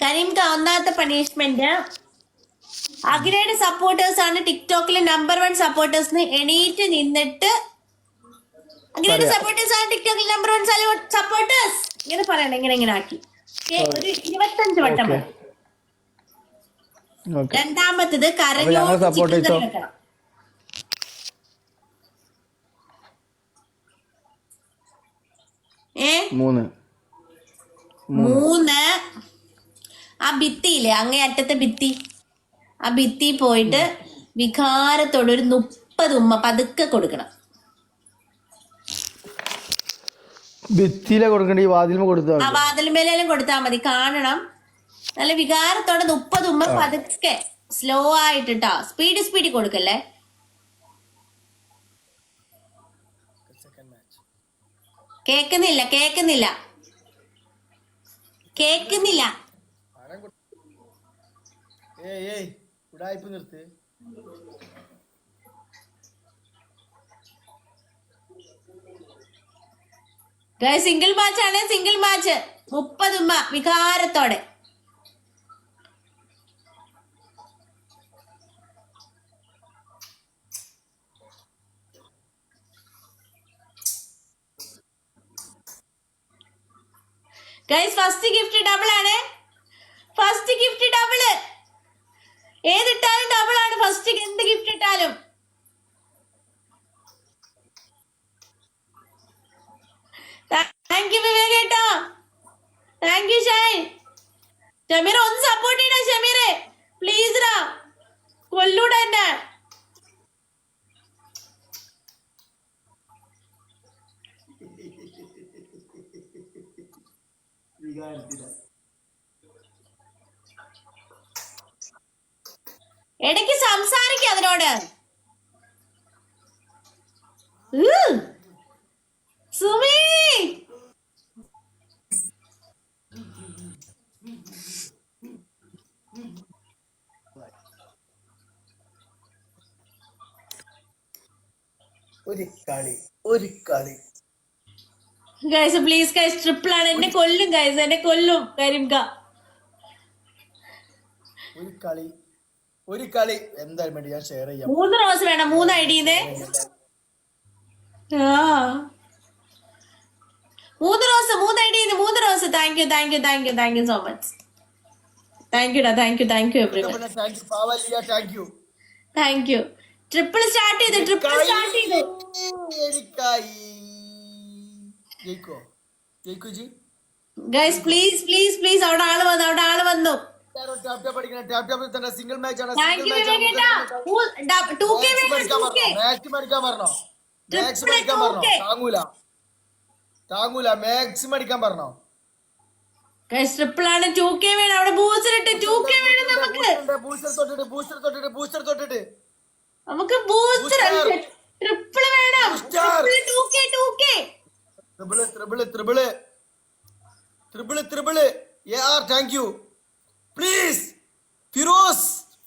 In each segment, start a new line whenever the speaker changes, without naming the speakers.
കരീംക ഒന്നാമത്തെ punishment അഖിലയുടെ supporters ആണ് ടിക്ടോക്കിലെ number one supporters എണീറ്റ് നിന്നിട്ട് അഖിലയുടെ. സപ്പോർട്ടേഴ്സ് ആണ് ടിക്ടോക്കിൽ നമ്പർ വൺ സപ്പോർട്ടേഴ്സ് ഇങ്ങനെ പറയണം ഇങ്ങനെ ഇങ്ങനെ ആക്കി. ഒരു ഇരുപത്തഞ്ച് വട്ടം രണ്ടാമത്തത്
കരഞ്ഞോ
വെക്കണം.
മൂന്ന്.
മൂന്ന്. ആ ഭിത്തിയില്ലേ അങ്ങേ അറ്റത്തെ ഭിത്തി. ആ ഭിത്തി പോയിട്ട് വികാരത്തോടെ ഒരു മുപ്പത് ഉമ്മ പതുക്കെ കൊടുക്കണം.
ഭിത്തിയിലെ കൊടുക്കണ്ട? ഈ കൊടുത്താൽ
ആ വാതിലുമേലും കൊടുത്താൽ മതി. കാണണം. നല്ല വികാരത്തോടെ മുപ്പത് ഉമ്മ പതുക്കെ സ്ലോ ആയിട്ടാ സ്പീഡ് സ്പീഡ് കൊടുക്കല്ലേ? കേക്കുന്നില്ല കേക്കുന്നില്ല. കേക്കുന്നില്ല.
ഏയ് ഏയ് ഉടായ്പ നിർത്ത്.
സിംഗിൾ മാച്ച് ആണ് സിംഗിൾ മാച്ച് മുപ്പതുമ്മ വികാരത്തോടെ. ഗൈസ് ഫസ്റ്റ് ഗിഫ്റ്റ് ഡബിൾ ആണ്. ഫസ്റ്റ് ഗിഫ്റ്റ് ഡബിൾ ഏതിട്ടാലും ആണ് ഫസ്റ്റ് എന്ത് ഗിഫ്റ്റ് ഇട്ടാലും. താങ്ക് യു വിവേക് ഏട്ടാ താങ്ക് യു ഷൈൻ. ഷമീർ സുമി.
ഒരു കളി ഒരു കളി.
ഗൈസ് പ്ലീസ് ഗൈസ് ട്രിപ്പിൾ ആണ്. എന്നെ കൊല്ലും ഗൈസ് എന്നെ കൊല്ലും കരിംക
ഒരു കളി ഒരു കളി. എന്തായാലും വേണ്ടി ഞാൻ ഷെയർ ചെയ്യാം.
മൂന്ന് റോസ് വേണം. മൂന്ന് ഐഡിന്ന് മൂന്ന് റോസ് മൂന്ന് ഐഡിന്ന് മൂന്ന് rose thank you thank you thank you thank you so much thank യുടാ thank you thank you every
thank you you
triple start ചെയ്ത് ട്രിപ്പിൾ സ്റ്റാർട്ട് ചെയ്ത്. ഗൈസ് പ്ലീസ് പ്ലീസ് പ്ലീസ് അവിടെ ആൾ വന്നു അവിടെ ആൾ വന്നു.
സിംഗിൾ മാച്ച് ആണ്
യു
മാക്സിമം അടിക്കാൻ പറഞ്ഞോ. മാക്സിമം അടിക്കാൻ പറഞ്ഞോ? താങ്ങൂല. താങ്ങൂല. മാക്സിമം അടിക്കാൻ പറഞ്ഞോ?
ട്രിപ്പിൾ ആണ്. ടു കെ വേണം. അവിടെ ബൂസ്റ്റർ ഇട്ട് ടു കെ വേണം നമുക്ക്.
ബൂസ്റ്റർ തൊട്ടിട്ട് ബൂസ്റ്റർ തൊട്ടിട്ട് ബൂസ്റ്റർ തൊട്ടിട്ട്
നമുക്ക് ബൂസ്റ്റർ ട്രിപ്പിൾ വേണം. Two K two K
triple triple triple triple triple A R thank you please Firoz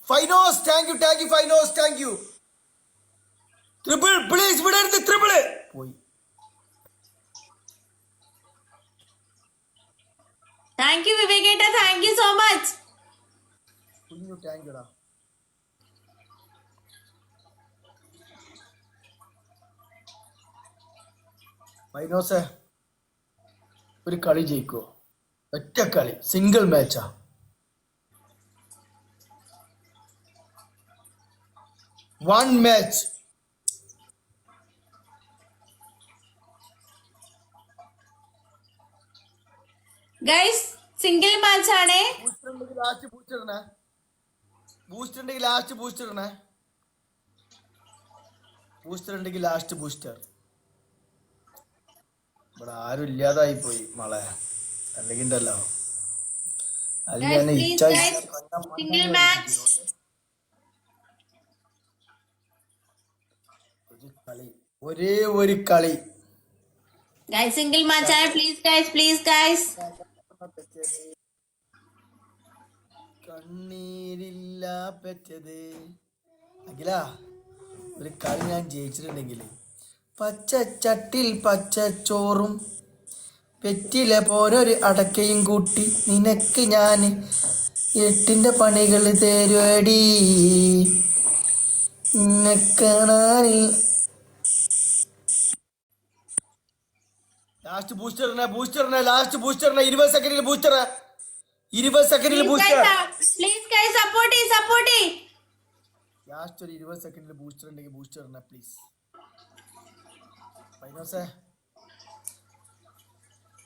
ഫൈനോസ് thank you thank you ഫൈനോസ് thank you triple please വിടരുത് triple പോയി.
Thank you വിവേകേട്ട. Thank you so much
കുഞ്ഞു thank യുടാ ഫൈനോസേ ഒരു കളി ജയിക്കോ? ഒറ്റ കളി single മാച്ചാ one match
guys single match ആണേ.
ലാസ്റ്റ് ബൂസ്റ്റർ ഇടണേ. ബൂസ്റ്റർ ഉണ്ടെങ്കിൽ ലാസ്റ്റ് ബൂസ്റ്റർ ഇടണേ. ബൂസ്റ്റർ ഉണ്ടെങ്കിൽ ലാസ്റ്റ് ബൂസ്റ്റർ ഇവിടെ ആരും ഇല്ലാതായി പോയി മളെ. അല്ലെങ്കിൽ ഉണ്ടല്ലോ.
സിംഗിൾ മാച്ച്
ഒരു കളി. ഒരേ ഒരു കളി.
ഗൈസ് സിംഗിൾ മാച്ച് ആയ പ്ലീസ് ഗൈസ് പ്ലീസ് ഗൈസ്
കണ്ണീരില്ല പറ്റത്. അഖില ഒരു കളി ഞാൻ ജയിച്ചിട്ടുണ്ടെങ്കിൽ പച്ച ചോറും പെറ്റിലെ പോരൊരു അടക്കയും കൂട്ടി നിനക്ക് ഞാൻ എട്ടിന്റെ പണികൾ തരുവടി. നിനക്കാണാനിൽ ലാസ്റ്റ് ബൂസ്റ്ററിനെ ബൂസ്റ്ററിനെ ലാസ്റ്റ് ബൂസ്റ്ററിനെ ഇരുപത് സെക്കൻഡിൽ ബൂസ്റ്റർ ഇരുപത് സെക്കൻഡിൽ ബൂസ്റ്റർ
പ്ലീസ് കൈ സപ്പോർട്ട് ചെയ് സപ്പോർട്ട് ചെയ്
ലാസ്റ്റ് ഒരു ഇരുപത് സെക്കൻഡിൽ ബൂസ്റ്റർ ഉണ്ടെങ്കിൽ ബൂസ്റ്ററിനെ പ്ലീസ് ഫൈനോസേ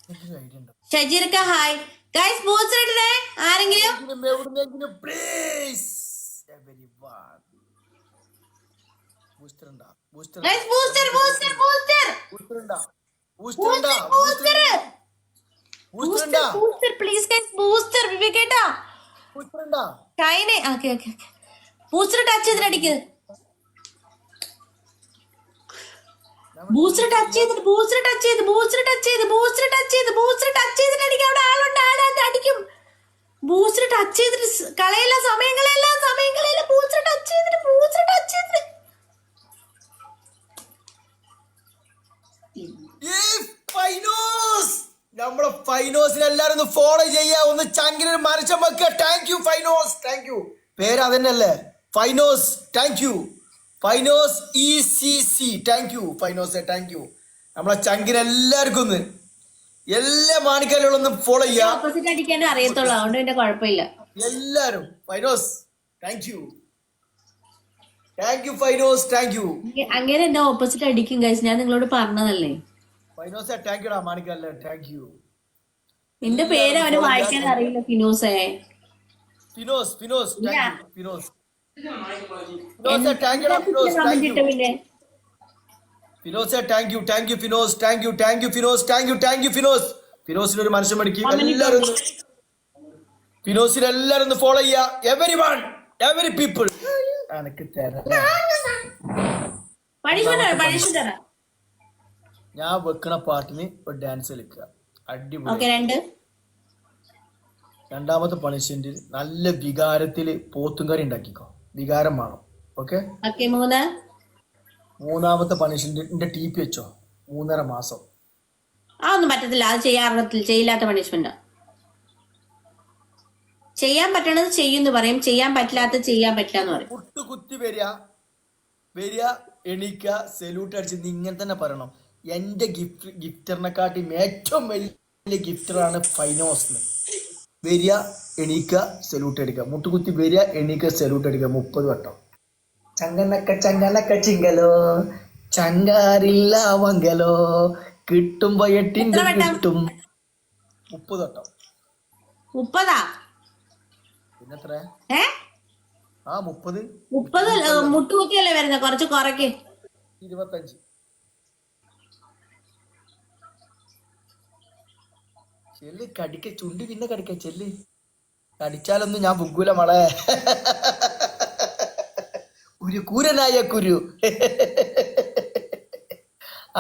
എന്തെങ്കിലും ഐഡിയ ഉണ്ടോ.
ഷജീർക്ക ഹായ് ഗൈസ് ബൂസ്റ്റർ ഇടണേ. ആരെങ്കിലും?
എവിടുന്നെങ്കിലും എവിടുന്നെങ്കിലും പ്ലീസ് എവരി വൺ ബൂസ്റ്റർ ഉണ്ടാ booster
guys booster booster booster
booster ഉണ്ടാ
പ്ലീസ് ഗൈസ് ബൂസ്റ്റർ വിവേകേട്ടാ ഷൈനെ ഓക്കെ ഓക്കെ ബൂസ്റ്റർ ടച്ച് ചെയ്തിട്ട് ബൂസ്റ്റർ ടച്ച് ചെയ്തിട്ട് ബൂസ്റ്റർ ടച്ച് ചെയ്ത് ബൂസ്റ്റർ ടച്ച് ചെയ്ത് ബൂസ്റ്റർ ടച്ച് ചെയ്ത് ബൂസ്റ്റർ ടച്ച് ചെയ്തിട്ട് അടിക്കും അവിടെ ആളുണ്ട് ആളുണ്ട് അടിക്കും ബൂസ്റ്റർ ടച്ച് ചെയ്തിട്ട് സ് കളയില്ല സമയം കളയില്ല സമയം കളയില്ല ബൂസ്റ്റർ ടച്ച് ചെയ്തിട്ട് ബൂസ്റ്റർ ടച്ച് ചെയ്തിട്ട്
ഈ ഫൈനോസ് നമ്മളെ ഫൈനോസിനെ എല്ലാരും ഒന്ന് ഫോളോ ചെയ്യുക ഒന്ന് ചങ്കിന് മരച്ചം വെക്കുക താങ്ക് യു ഫൈനോസ് താങ്ക് യു പേര് അതന്നെയല്ലേ ഫൈനോസ് thank you ഫൈനോസ് E C C thank you ഫൈനോസ് thank you നമ്മളെ ചങ്കിന് എല്ലാവർക്കും ഒന്ന് എല്ലാ മാണിക്കാരും ഒന്ന് ഫോളോ ചെയ്യാം.
അറിയത്തുള്ളൂ അതുകൊണ്ട് പിന്നെ കുഴപ്പമില്ല.
എല്ലാരും Finos thank you thank you Finos thank you
അങ്ങനെ എന്റെ ഓപ്പോസിറ്റ് അടിക്കും കഴിച്ച് ഞാൻ നിങ്ങളോട് പറഞ്ഞതല്ലേ?
ഫൈനോസ് താങ്ക് യുടാ മാണിക്കല്ലേ താങ്ക് യു
നിന്റെ പേര് അവന് വായിക്കാൻ അറിയില്ല ഫിനോസേ.
ഫിനോസ് ഫിനോസ് ഫിനോസ് ഫിനോസ് താങ്ക് യുടാ ഫിനോസ്
കമന്റ്
താങ്ക്
ഇട്ട
യു
പിന്നെ
ഫിനോസ് thank you ഫിനോസ് thank you thank you ഫിനോസ് thank you thank you ഫിനോസ് ഫിനോസിന് ഒരു മനുഷ്യൻ മടിക്കും എല്ലാവരും ഫിനോസിനെ എല്ലാവരും ഒന്ന് ഫോളോ ചെയ്യാ എവരി വൺ എവരി പീപ്പിൾ എനിക്ക് തരാം. ഞാൻ വെക്കണ പാട്ടിന് ഒരു ഡാൻസ് കളിക്കുക. അടിപൊളി.
ഓക്കെ രണ്ട്.
രണ്ടാമത്തെ പണിഷ്മെന്റ് നല്ല വികാരത്തിൽ പോത്തും കറി ഉണ്ടാക്കിക്കോ. വികാരം വേണം. ഓക്കെ
ഓക്കെ മൂന്ന്.
മൂന്നാമത്തെ പണിഷ്മെന്റ് ടി പി വെച്ചോ. മൂന്നര മാസം.
ആ പറ്റത്തില്ല. അത് ചെയ്യാറില്ല. ചെയ്യില്ലാത്ത പണിഷ്മെന്റ് ചെയ്യാൻ പറ്റണത് ചെയ്യുന്നു പറയും. ചെയ്യാൻ പറ്റില്ലാത്ത ചെയ്യാൻ പറ്റില്ല എന്ന് പറയും.
കുത്തു കുത്തി വരിക വരിക എണീക്ക സല്യൂട്ട് അടിച്ച് ഇങ്ങനെ തന്നെ പറയണം. എന്റെ ഗിഫ്റ്റ് ഗിഫ്റ്ററിനെക്കാട്ടിയും ഏറ്റവും വലിയ ഗിഫ്റ്ററാണ് ഫൈനോസ് വരിക എണീക്ക സല്യൂട്ട് അടിക്കുക. മുട്ടുകുത്തി വരിക എണീക്ക സല്യൂട്ട് അടിക്കുക. മുപ്പത് വട്ടം. ചങ്കനക്ക ചങ്കനക്ക ചിങ്കലോ ചങ്കാറില്ല വങ്കലോ
കിട്ടും വട്ടം?
കിട്ടും മുപ്പത് വട്ടം.
മുപ്പതാ?
പിന്നെത്ര ആ മുപ്പത്.
മുപ്പത് മുട്ടുകുത്തിയല്ലേ വരുന്നത് കുറച്ച് കുറയ്ക്ക്.
ഇരുപത്തഞ്ച്. ചെല്ല് കടിക്ക ചുണ്ടി പിന്നെ കടിക്ക ചെല്ല്. കടിച്ചാലൊന്നും ഞാൻ പൊങ്കൂല മളെ. ഒരു കൂരനായ കുരു.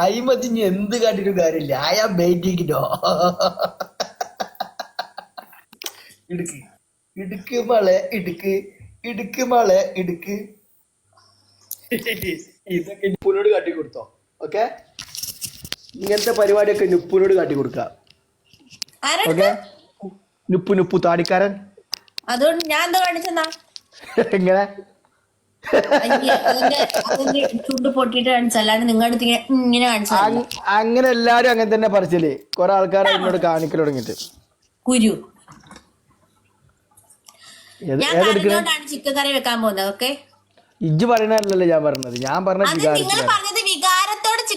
അയിമതിഞ്ഞ് എന്ത് കണ്ടിട്ടും കാര്യമില്ല. ആയ ബെയിറ്റിങ്ങിനോ ഇടുക്ക്. ഇടുക്ക് മളെ ഇടുക്ക്. ഇടുക്ക് മളെ ഇടുക്ക്. ഇതൊക്കെ നിപ്പുനോട് കാട്ടി കൊടുത്തോ ഓക്കെ ഇങ്ങനത്തെ പരിപാടിയൊക്കെ നിപ്പുനോട് കാട്ടി കൊടുക്കാം
നുപ്പു നുപ്പു താടിക്കാരൻ.
അതുകൊണ്ട് ഞാൻ എന്താ കാണിച്ചെന്നാ
എങ്ങനെ?
ചുണ്ട് നിങ്ങളുടെ അടുത്ത് ഇങ്ങനെ
അങ്ങനെ എല്ലാരും അങ്ങനെ തന്നെ പറിച്ചില്ലേ? കൊറേ ആൾക്കാർ എന്നോട് കാണിക്കൽ തുടങ്ങിട്ട്
കുരു. ഞാൻ ചിക്കൻ കറി വെക്കാൻ പോകുന്നത് ഓക്കെ?
ഇജ്ജ് പറയണല്ലോ ഞാൻ പറഞ്ഞത്. ഞാൻ പറഞ്ഞ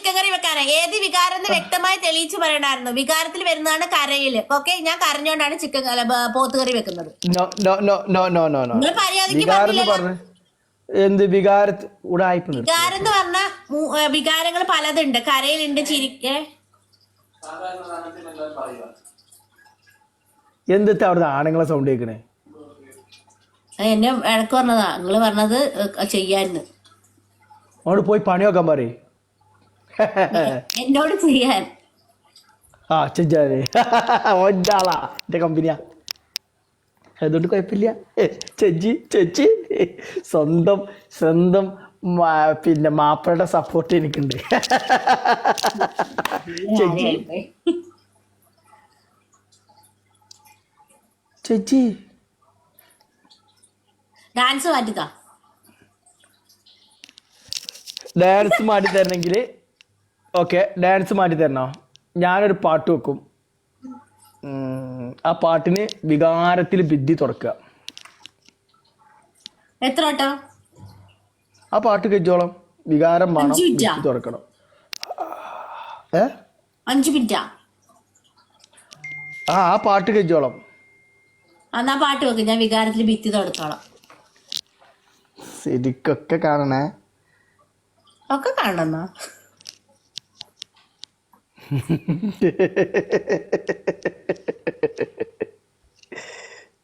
അത് നിങ്ങൾ
വികാരത്തിലാണ്
പറഞ്ഞത് വികാരത്തോട് ചിക്കൻ കറി വെക്കാനാ. ഏത് വികാരം എന്ന് വ്യക്തമായി തെളിയിച്ചു പറയണായിരുന്നു വികാരത്തിൽ വരുന്നതാണ് കരയിൽ. ഓക്കെ? ഞാൻ കരഞ്ഞോണ്ടാണ് ചിക്കൻ പോത്തുകറി പോത്ത് കറി വെക്കുന്നത്. നിങ്ങൾ
വികാരം
പറഞ്ഞില്ലല്ലോ.
എന്ത് ഉടായ്പ നിർത്തി.
വികാരം എന്ന് പറഞ്ഞ വികാരങ്ങൾ പലതുണ്ട്. കരയിലുണ്ട് ചിരിക്കെ
എന്തിട്ട് അവിടുത്തെ ആണുങ്ങളെ സൗണ്ട് കേൾക്കണേ?
എന്നെ ഇടയ്ക്ക് പറഞ്ഞതാ. നിങ്ങൾ പറഞ്ഞത് ചെയ്യാന്ന് ചെയ്യായിരുന്നു.
അവിടെ പോയി പണിയൊക്കെ പറയേ.
എന്നോട് ചെയ്യാൻ.
ആ ചെയ്യാനേ ഒറ്റാളാ എന്റെ കമ്പനിയാ അതുകൊണ്ട് കുഴപ്പമില്ല. ചേച്ചി ചേച്ചി. സ്വന്തം സ്വന്തം പിന്നെ മാപ്പിളയുടെ സപ്പോർട്ട് എനിക്കുണ്ട്. ചേച്ചി.
ചേച്ചി.
ഡാൻസ്
ഡാൻസ് മാറ്റി തരണമെങ്കിൽ ഓക്കെ ഡാൻസ് മാറ്റി തരണോ? ഞാനൊരു പാട്ട് വെക്കും. ആ പാട്ടിന് വികാരത്തിൽ ഭിത്തി തുറക്കുക.
എത്ര വട്ടം?
ആ പാട്ട് കഴിച്ചോളം വികാരം വേണം? ഭിത്തി തുറക്കണം. ഏ?
അഞ്ചു മിനിറ്റാ?
ആ ആ പാട്ട് കഴിച്ചോളം
എന്നാ പാട്ട് വെക്ക് ഞാൻ വികാരത്തിൽ ഭിത്തി തൊടുത്തോളാം
ശരിക്കൊക്കെ കാണണേ.
ഒക്കെ കാണണമെന്നാ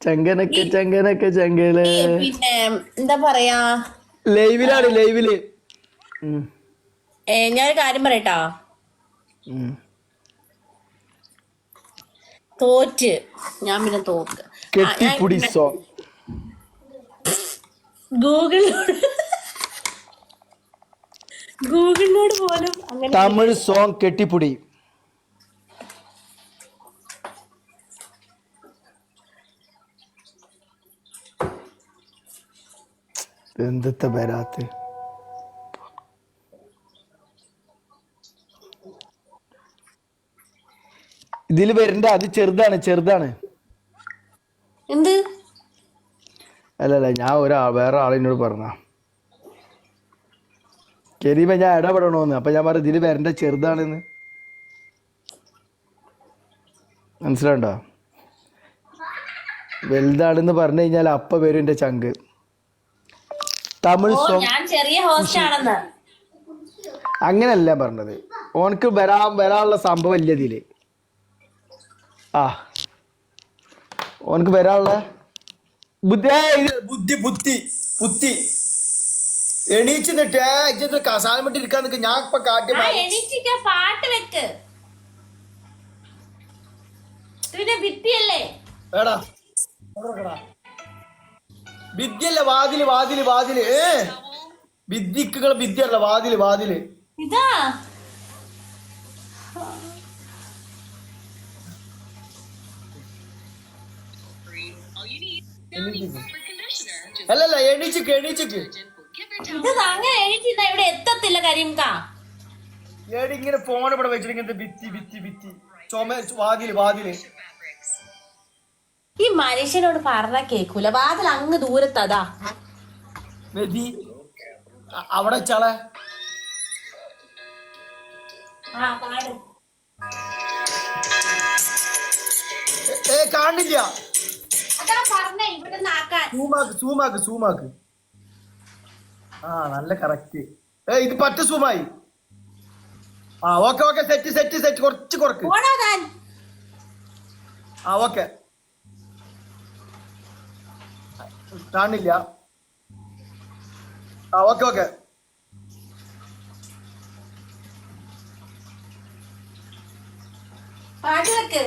ചങ്കനൊക്കെ ചങ്കനൊക്കെ ചങ്കൽ.
പിന്നെ എന്താ പറയാ?
ലൈവിലാണ്
ലൈവിൽ. ഞാനൊരു കാര്യം പറയട്ടാ? തോറ്റ്. ഞാൻ പിന്നെ തോക്ക്. ആ,
കെട്ടിപ്പുടി സോ
ഗൂഗിളിനോട് ഗൂഗിളിനോട് പോലും അങ്ങനെ
തമിഴ് സോങ് കെട്ടിപ്പുടി. എന്തത്തെ വരാത്ത. ഇതിൽ വരണ്ട അത് ചെറുതാണ് ചെറുതാണ്.
എന്ത്?
അല്ലല്ല ഞാൻ ഒരാ വേറെ ആളിനോട് പറഞ്ഞ കരീമ ഞാൻ ഇടപെടണോന്ന്. അപ്പൊ ഞാൻ പറഞ്ഞു ഇതിൽ വരണ്ട ചെറുതാണെന്ന്. മനസ്സിലാണ്ടോ വലുതാണെന്ന് പറഞ്ഞു കഴിഞ്ഞാൽ അപ്പ വരും എന്റെ ചങ്ക്. തമിഴ് സോങ്
ഞാൻ ചെറിയ ഹോസ്റ്റ് ആണെന്ന്.
അങ്ങനല്ല പറഞ്ഞത്. ഓനക്ക് വരാൻ വരാനുള്ള സംഭവം ഇല്ല ഇതിൽ. ആ. ഓനക്ക് വരാനുള്ള ബുദ്ധി
ബുദ്ധി ബുദ്ധി ബുദ്ധി. എണീച്ച് നിട്ടേ ഇജ്ജത്ത് കസാലം വിട്ട് ഇരിക്കാൻ നിൽക്കുക ഞാൻ ഇപ്പൊ കാട്ടി
പാട്ട് വെക്ക്. പിന്നെ ഭിത്തിയല്ലേ
എടാ വിദ്യല്ല വാതിൽ വാതിൽ വാതിൽ. ഏ? വിദ്യക്കുകൾ വിദ്യല്ല വാതിൽ വാതിൽ.
ഇതാ.
അല്ലല്ല എണീച്ചിക്ക് എണീച്ചിക്ക്.
ഇത് അങ്ങനെ എണീറ്റിരുന്ന ഇവിടെ എത്തത്തില്ല കരിംക.
ഏടി ഇങ്ങനെ ഫോൺ ഇവിടെ വെച്ചിട്ട് ഇങ്ങനത്തെ ഭിത്തി ഭിത്തി ഭിത്തി. ചുമ വാതിൽ വാതിൽ.
ഈ മനുഷ്യനോട് പറഞ്ഞ കേക്കൂല. വാതിൽ അങ്ങ് ദൂരത്തതാ
നദി അവിടെ ഏ, ഏ കാണില്ല. സൂമാക്ക് സൂമാക്ക് ആ നല്ല കറക്റ്റ്. ഏ ഇത് പറ്റ സൂമായി. ആ okay okay set set set കുറച്ച് കുറക്ക്. ആ ഓക്കെ. കാണില്ല. ആ ഓക്കെ ഓക്കെ
പാട്ട് വെക്ക്.